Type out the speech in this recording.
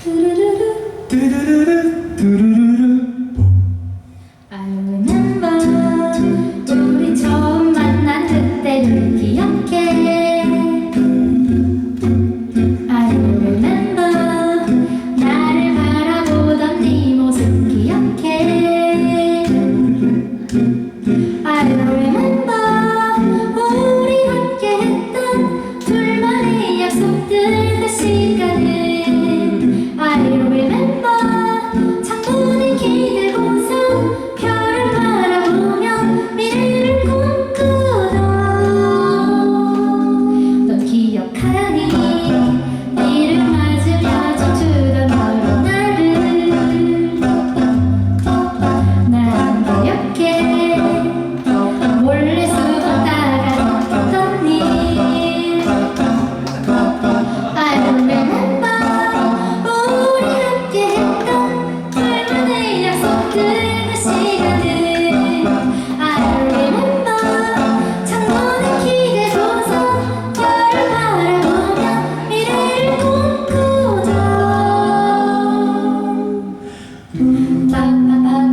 두루루루 두루루루 두루루루 아우는 밤 그 우리 처음 만난 그때를 기억해. Ba, ba, ba.